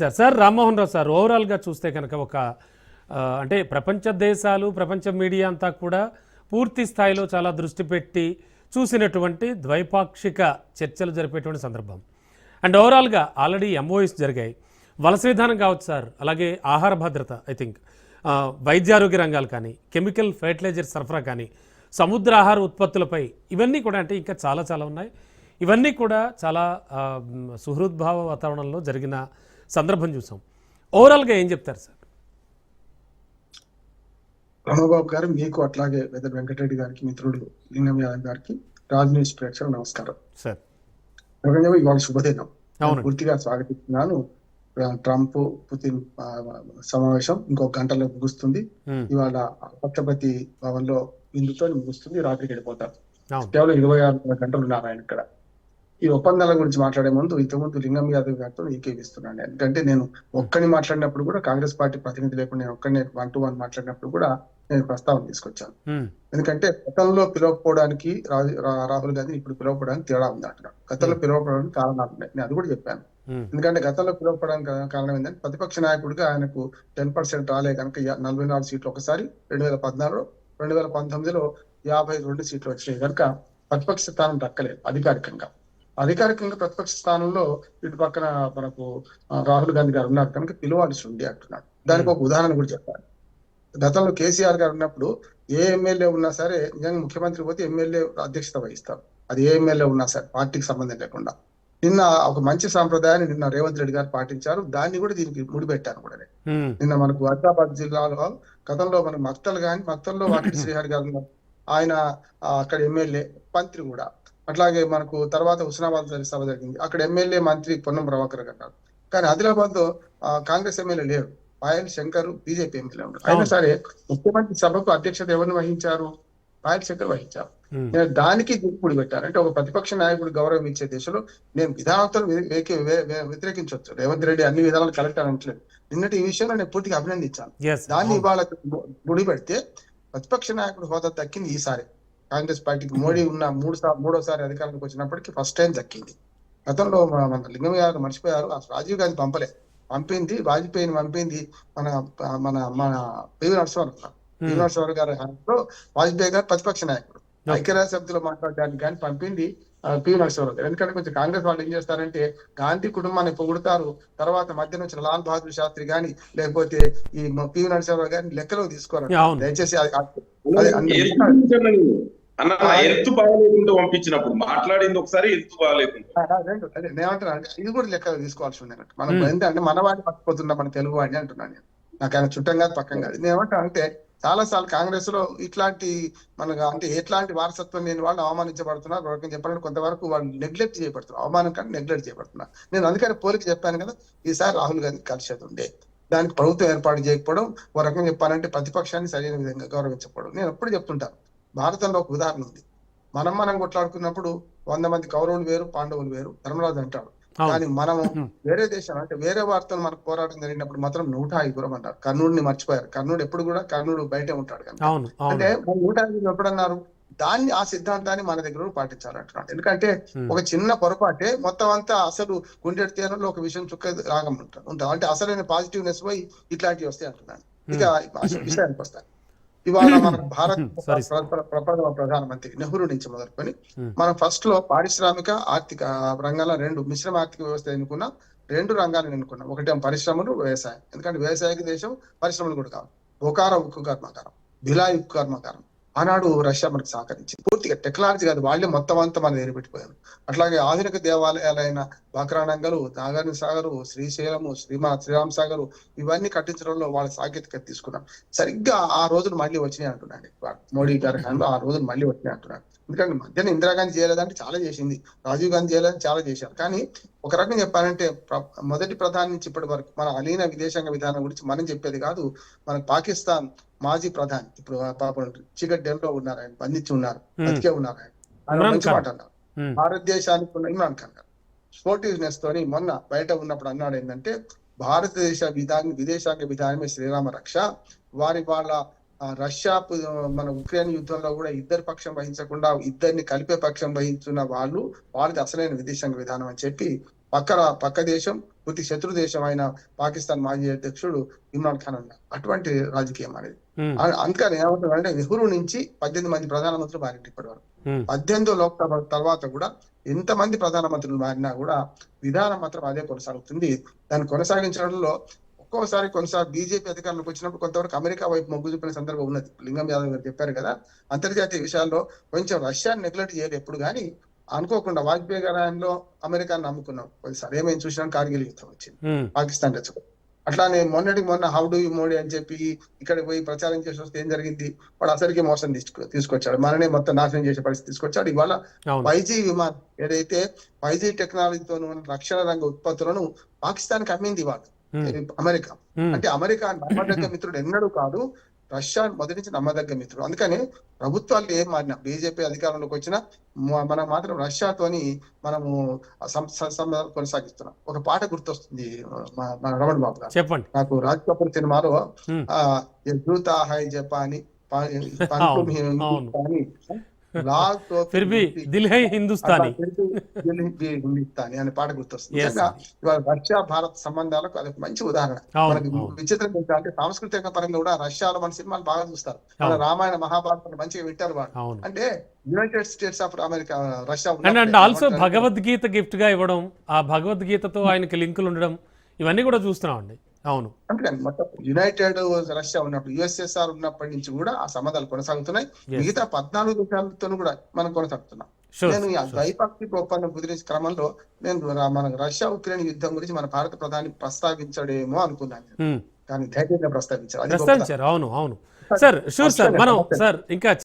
Sir. Sir Rammohan Rao sir ఓవరాల్గా చూస్తే కనుక ఒక అంటే ప్రపంచ దేశాలు ప్రపంచ మీడియా అంతా కూడా పూర్తి స్థాయిలో చాలా దృష్టి పెట్టి చూసినటువంటి ద్వైపాక్షిక చర్చలు జరిపేటువంటి సందర్భం. అండ్ ఓవరాల్గా ఆల్రెడీ ఎంఓఎస్ జరిగాయి. వలస విధానం కావచ్చు సార్ అలాగే ఆహార భద్రత ఐ థింక్. వైద్యారోగ్య రంగాలు కానీ కెమికల్ ఫెర్టిలైజర్ సరఫరా కానీ సముద్ర ఆహార ఉత్పత్తులపై ఇవన్నీ కూడా అంటే ఇంకా చాలా చాలా ఉన్నాయి. ఇవన్నీ కూడా చాలా సుహృద్భావ వాతావరణంలో జరిగిన సందర్భం చూసాం. ఓవరాల్గా ఏం చెప్తారు సార్? రమణబాబు గారు మీకు అట్లాగే వెద వెంకటరెడ్డి గారికి మిత్రుడు లింగం యాదవ్ గారికి రాజ్ న్యూస్ ప్రేక్షకులు నమస్కారం. సార్. ఇవాళ శుభదినం. పూర్తిగా స్వాగతిస్తున్నాను. ట్రంప్ పుతిన్ సమావేశం ఇంకో గంటలో ముగుస్తుంది. ఇవాళ రాష్ట్రపతి భవన్లో విందుతో ముగుస్తుంది. రాత్రికి వెళ్ళిపోతారు. అవును. కేవలం ఇరవై ఆరు గంటలు ఉన్నారు ఆయన ఇక్కడ. ఈ ఒప్పందాల గురించి మాట్లాడే ముందు ఇంతకుముందు లింగం యాదవ్ గారితో ఏకీవిస్తున్నాను ఎందుకంటే నేను ఒక్కని మాట్లాడినప్పుడు కూడా కాంగ్రెస్ పార్టీ ప్రతినిధి లేకుండా నేను ఒక్కడిని వన్ టు వన్ మాట్లాడినప్పుడు కూడా నేను ప్రస్తావన తీసుకొచ్చాను. ఎందుకంటే గతంలో పిలవకపోవడానికి రాహుల్ గాంధీ ఇప్పుడు పిలవకపోవడానికి తేడా ఉంది అంటున్నాడు గతంలో పిలవకపోవడానికి కారణాలు ఉన్నాయి. నేను అది కూడా చెప్పాను. ఎందుకంటే గతంలో పిలవకపోవడానికి కా- కారణం ఏంటంటే ప్రతిపక్ష నాయకుడిగా ఆయనకు టెన్ పర్సెంట్ రాలే కనుక నలభై నాలుగు సీట్లు ఒకసారి రెండు వేల పద్నాలుగులో రెండు వేల పంతొమ్మిదిలో యాభై రెండు సీట్లు వచ్చినాయి. కనుక ప్రతిపక్ష స్థానం దక్కలేదు అధికారికంగా. అధికారికంగా ప్రతిపక్ష స్థానంలో ఇటు పక్కన మనకు రాహుల్ గాంధీ గారు ఉన్నారు. కనుక పిలవాల్సి ఉంది అంటున్నాడు. దానికి ఒక ఉదాహరణ కూడా చెప్పాను గతంలో కేసీఆర్ గారు ఉన్నప్పుడు ఏ ఎమ్మెల్యే ఉన్నా సరే నిజంగా ముఖ్యమంత్రి పోతే ఎమ్మెల్యే అధ్యక్షత వహిస్తారు అది ఏ ఎమ్మెల్యే ఉన్నా సరే పార్టీకి సంబంధం లేకుండా. నిన్న ఒక మంచి సాంప్రదాయాన్ని నిన్న రేవంత్ రెడ్డి గారు పాటించారు. దాన్ని కూడా దీనికి ముడిపెట్టాను కూడా నిన్న మనకు ఆదిలాబాద్ జిల్లాలో గతంలో మన మక్తలు కానీ మక్తల్లో వాకిటి శ్రీహరి గారు. ఆయన అక్కడ ఎమ్మెల్యే మంత్రి కూడా. అట్లాగే మనకు తర్వాత హుస్నాబాద్ సభ జరిగింది. అక్కడ ఎమ్మెల్యే మంత్రి పొన్నం ప్రభాకర్ గారు ఉన్నారు. కానీ ఆదిలాబాద్లో కాంగ్రెస్ ఎమ్మెల్యే లేరు. పాయల్ శంకర్ బీజేపీ ఎమ్మెల్యే ఉన్నారు. అయినా. సరే ముఖ్యమంత్రి సభకు అధ్యక్షత ఎవరిని వహించారు? పాయల్ శంకర్ వహించారు. నేను దానికి దిక్కుడు పెట్టాను. అంటే ఒక ప్రతిపక్ష నాయకుడు గౌరవం ఇచ్చే దిశలో నేను విధానంతో వ్యతిరేకించవచ్చు. రేవంత్ రెడ్డి అన్ని విధాలు కరెక్ట్ అనట్లేదు. నిన్నటి ఈ విషయంలో నేను పూర్తిగా అభినందించాను. దాన్ని. ఇవాళ ముడి పెడితే ప్రతిపక్ష నాయకుడు హోదా దక్కింది ఈసారి. కాంగ్రెస్ పార్టీకి మోడీ ఉన్న మూడు సార్ మూడోసారి అధికారానికి వచ్చినప్పటికీ ఫస్ట్ టైం దక్కింది. గతంలో మన లింగం గారు మర్చిపోయారు ఆ రాజీవ్ గాంధీ పంపలే. పంపింది వాజ్పేయిని పంపింది మన మన మన పివి నరసింహారావు గారు. పివి నరసింహారావు గారి హయాంలో వాజ్పేయి గారు ప్రతిపక్ష నాయకుడు. ఐక్యరాజ్య సమితిలో మాట్లాడడానికి కానీ పంపింది పివి నరసింహారావు గారు. ఎందుకంటే కొంచెం కాంగ్రెస్ వాళ్ళు ఏం చేస్తారంటే గాంధీ కుటుంబాన్ని పొగుడుతారు. తర్వాత మధ్యన వచ్చిన లాల్ బహదూర్ శాస్త్రి గాని లేకపోతే ఈ పివి నరసింహారావు గారిని లెక్కలో తీసుకోరు. దయచేసి అది- అన్న ఎత్తు బాగాలేకుండా పంపించినప్పుడు మాట్లాడింది ఒకసారి ఎత్తు బాగాలేకుండా. అదే అంటున్నా. అదే నేను అంటున్నా అంటే ఇది కూడా లెక్కలో తీసుకోవాల్సి ఉంది అన్నట్టు. మనం. ఎందుకంటే మన వాడిని పట్టుకుపోతున్నా మన తెలుగు వాడిని అంటున్నాను నేను. నాకు ఆయన చుట్టం కాదు పక్కం కాదు. నేను ఏమంటా అంటే చాలా సార్లు కాంగ్రెస్లో ఇట్లాంటి మనకు అంటే ఎట్లాంటి వారసత్వం లేని వాళ్ళు అవమానించబడుతున్నారు. ఒక రకంగా చెప్పాలంటే కొంతవరకు వాళ్ళు నెగ్లెక్ట్ చేయబడుతున్నారు. అవమానం కానీ నెగ్లెక్ట్ చేయబడుతున్నారు. నేను అందుకని పోలికి చెప్పాను కదా ఈసారి రాహుల్ గాంధీ కలిసేది ఉండే. దానికి ప్రభుత్వం ఏర్పాటు చేయకపోవడం ఒక రకంగా చెప్పాలంటే ప్రతిపక్షాన్ని సరైన విధంగా గౌరవించకపోవడం. నేను ఎప్పుడు చెప్తుంటాను భారతంలో ఒక ఉదాహరణ ఉంది. మనం మనం కొట్లాడుకున్నప్పుడు వంద మంది కౌరవులు వేరు పాండవులు వేరు ధర్మరాజు అంటాడు. కానీ మనము Hmm. వేరే దేశం అంటే వేరే వార్తలు మనకు పోరాటం జరిగినప్పుడు మాత్రం నూట ఐదుగురం అంటారు. కర్ణుడిని మర్చిపోయారు. కర్ణుడు ఎప్పుడు కూడా కర్ణుడు బయటే ఉంటాడు కనుక. అంటే మన నూట ఐదుగురు ఎప్పుడన్నారు? దాన్ని ఆ సిద్ధాంతాన్ని మన దగ్గర పాటించాలంటున్నాడు ఎందుకంటే ఒక చిన్న పొరపాటే మొత్తం అంతా అసలు గుండెడి తీరంలో ఒక విషయం చుక్క రాగం ఉంటుంది. అంటే అసలైన పాజిటివ్నెస్ పోయి ఇట్లాంటివి వస్తాయి అంటున్నాను ఇక విషయానికి వస్తాను. ఇవాళ మన భారత్ Sorry, sir. ప్ర- ప్ర- ప్రప్రథమ ప్రధానమంత్రి నెహ్రూ నుంచి మొదలుకొని Hmm. మనం ఫస్ట్లో పారిశ్రామిక ఆర్థిక రంగాల రెండు మిశ్రమ ఆర్థిక వ్యవస్థ ఎన్నుకున్నాం రెండు రంగాలను ఎన్నుకున్నాం. ఒకటేమో పరిశ్రమలు వ్యవసాయం. ఎందుకంటే వ్యవసాయక దేశం పరిశ్రమలు కూడా కావాలి. బొకారా ఉక్కు కర్మాగారం భిలాయ్ ఉక్కు కర్మాగారం. ఆనాడు రష్యా మనకు సహకరించింది. పూర్తిగా టెక్నాలజీ కాదు వాళ్ళే మొత్తం అంతా మనం దగ్గర అట్లాగే ఆధునిక దేవాలయాలైన బాక్రానంగలు నాగార్జున సాగరు శ్రీశైలము శ్రీమా శ్రీరామ్ సాగరు ఇవన్నీ కట్టించడంలో వాళ్ళ సాంకేతికత తీసుకున్నాం. సరిగ్గా ఆ రోజులు మళ్ళీ వచ్చినాయి అంటున్నాడు. మోడీ గారి ఆ రోజులు మళ్ళీ వచ్చినాయి అంటున్నాడు. ఎందుకంటే మధ్యన ఇందిరాగాంధీ చేయలేదంటే చాలా చేసింది. రాజీవ్ గాంధీ చేయలేదని చాలా చేశారు. కానీ ఒక రకంగా చెప్పాలంటే మొదటి ప్రధాని నుంచి ఇప్పటి వరకు మన అలీన విదేశాంగ విధానం గురించి మనం చెప్పేది కాదు. మన పాకిస్తాన్ మాజీ ప్రధాని ఇప్పుడు పాపం చీకటి డెల్లో ఉన్నారు ఆయన బంధించి ఉన్నారు బతికే ఉన్నారు ఆయన. మంచి. మాట అన్నారు. భారతదేశానికి ఉన్న ఇమ్రాన్ ఖాన్ గారు. స్పోర్టివ్నెస్ తోని మొన్న బయట ఉన్నప్పుడు అన్నాడు ఏంటంటే భారతదేశ విధానం విదేశాంగ విధానమే శ్రీరామ రక్ష వారి వాళ్ళ రష్యా మన ఉక్రెయిన్ యుద్ధంలో కూడా ఇద్దరు పక్షం వహించకుండా ఇద్దరిని కలిపే పక్షం వహించున్న వాళ్ళు వాళ్ళది అసలైన విదేశాంగ విధానం అని చెప్పి పక్క పక్క దేశం పూర్తి శత్రు దేశం అయిన పాకిస్తాన్ మాజీ అధ్యక్షుడు ఇమ్రాన్ ఖాన్ అన్నారు. అటువంటి రాజకీయం అనేది. అందుకని ఏమంటున్నారంటే నెహ్రూ నుంచి పద్దెనిమిది మంది ప్రధానమంత్రులు మారింది ఇప్పటి వరకు పద్దెనిమిదో లోక్సభ తర్వాత కూడా ఎంతమంది ప్రధానమంత్రులు మారినా కూడా విధానం మాత్రం అదే కొనసాగుతుంది. దాన్ని కొనసాగించడంలో ఒక్కోసారి కొన్నిసారి బీజేపీ అధికారంలోకి వచ్చినప్పుడు కొంతవరకు అమెరికా వైపు మొగ్గు చూపిన సందర్భం ఉన్నది. లింగం యాదవ్ గారు చెప్పారు కదా అంతర్జాతీయ విషయాల్లో కొంచెం రష్యాని నెగ్లెక్ట్ చేయరు ఎప్పుడు కానీ అనుకోకుండా వాజ్పేయి గారి హయాంలో అమెరికాని నమ్ముకున్నాం. కొద్దిసారి ఏమైంది చూసినా కార్గిల్ యుద్ధం వచ్చింది. పాకిస్తాన్ రెచ్చగొ అట్లానే మొన్నటికి మొన్న హౌ డూ యూ మోడీ అని చెప్పి ఇక్కడికి పోయి ప్రచారం చేసి వస్తే ఏం జరిగింది? వాడు అసలుకి మోసం తీసుకు తీసుకొచ్చాడు. మననే మొత్తం నాశనం చేసే పరిస్థితి తీసుకొచ్చాడు. ఇవాళ ఫైవ్ జీ విమానం ఏదైతే ఫైవ్ జీ టెక్నాలజీతో ఉన్న రక్షణ రంగ ఉత్పత్తులను పాకిస్తాన్కి అమ్మింది ఉమ్, అమెరికా ఉమ్, అంటే అమెరికా నమ్మదగ్గ మిత్రుడు ఎన్నడూ కాదు. రష్యా మొదటి నుంచి నమ్మదగ్గ మిత్రుడు. అందుకని ప్రభుత్వాలు ఏం మారినా బీజేపీ అధికారంలోకి వచ్చినా మనం మాత్రం రష్యాతోని మనము కొనసాగిస్తున్నాం. ఒక పాట గుర్తొస్తుంది రమణ బాబు గారు. చెప్పండి. నాకు రాజ్ కపూర్ సినిమాలో Hmm. ఆ "ये లాస్ట్ ఫిర్ బి దిల్ హై హిందుస్థానీ హిందుస్థానీ అనే పాట గుర్తొస్తుంది. ఇవాళ రష్యా భారత్ సంబంధాలకు అది మంచి ఉదాహరణ. మనకి విచిత్రం ఏంటంటే సాంస్కృతిక పరంగా కూడా రష్యాలో మన సినిమాలు బాగా చూస్తారు. రామాయణ మహాభారతాన్ని మంచిగా పెట్టారు అంటే United States of America Russia and also Bhagavad Gita గిఫ్ట్గా ఇవ్వడం ఆ భగవద్గీతతో hmm. ఆయనకి లింకులు ఉండడం ఇవన్నీ కూడా చూస్తున్నాం అండి అవును. అందుకని మొత్తం యునైటెడ్ రష్యా ఉన్నప్పుడు యుఎస్ఎస్ఆర్ ఉన్నప్పటి నుంచి కూడా ఆ సంబంధాలు కొనసాగుతున్నాయి. మిగతా పద్నాలుగు దేశాలతో కూడా మనం కొనసాగుతున్నాం. నేను ఈ ద్వైపాక్షిక ఒప్పందం కుదిరించిన క్రమంలో నేను మన రష్యా ఉక్రెయిన్ యుద్ధం గురించి మన భారత ప్రధాని ప్రస్తావించడేమో అనుకున్నాను కానీ ధైర్యంగా అది గొప్పతనం. ప్రస్తావించారు. అవును అవును. Sir sure sir. మనం సార్ ఇంకా